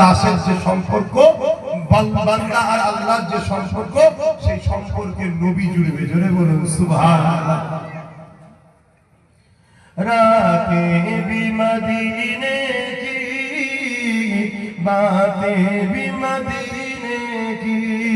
দাসের যে সম্পর্ক আর যে সম্পর্ক, সেই সম্পর্কে নবী জুড়বে জোরে বলুন, সুবহানাল্লাহ। মদিনে কি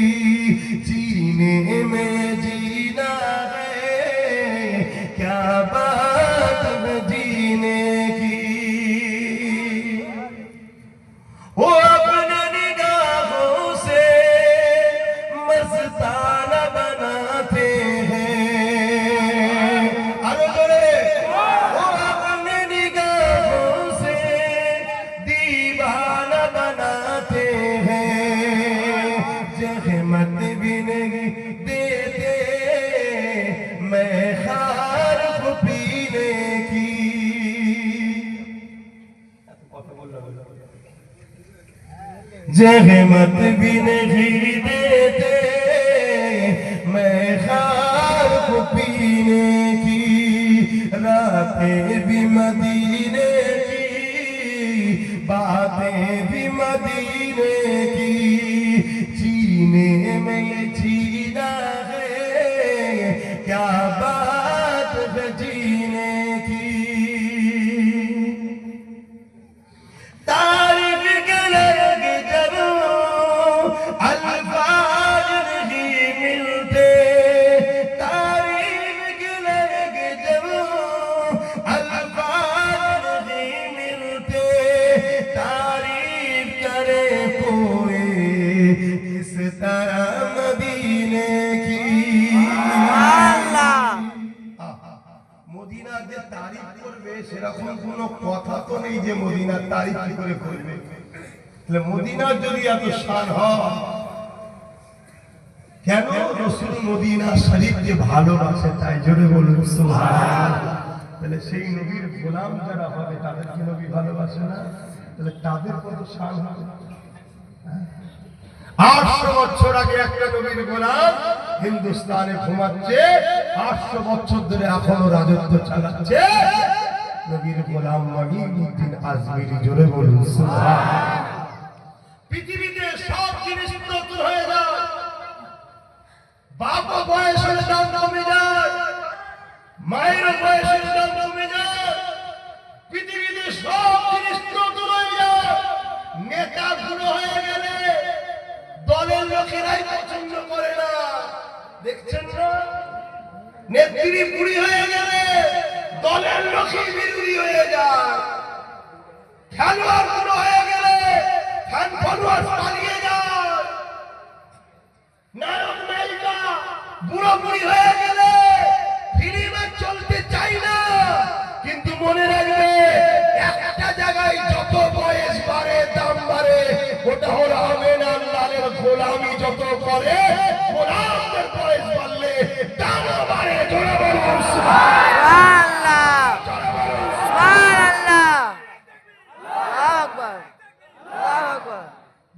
जहमत भी नहीं देते, मैं खार पीने की, रातें भी मदीने की, बातें भी मदीने কি মদিনা যে যে ভালোবাসে তাই জোরে বলুন তাহলে সেই নবীর গোলাম যারা হবে তাদের কি নবী ভালোবাসে না? তাহলে তাদের কত স্থান হবে? হ্যাঁ? আটশো বছর আগে একটা নবীর গোলাম হিন্দুস্তানে ঘুমাচ্ছে আটশো বছর ধরে এখনও রাজত্ব চালাচ্ছে। দেখছেন না নেত্রী বুড়ি হয়ে গেলে দলের লোকই বিরোধী হয়ে যায়। খেলোয়াড় বুড়ো হয়ে গেলে ফ্যান ফলোয়ার পালিয়ে যায়। নায়ক নায়িকা বুড়ো বুড়ি হয়ে গেলে ফিল্ম চলতে চাই না। কিন্তু মনে রাখবে, একটা জায়গায় যত বয়স বাড়ে, দাম বাড়ে, ওটা হলো আমেন আল্লাহের গোলামি যত করে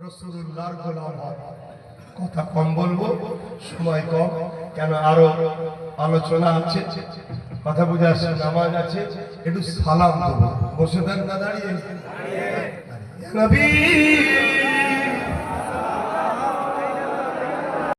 রসুল্লাহর গোলাম কথা কম বলব সময় কম কেন আরও আলোচনা আছে কথা বুঝে আসছে নামাজ আছে একটু সালাম দেবো বসে থাক না দাঁড়িয়ে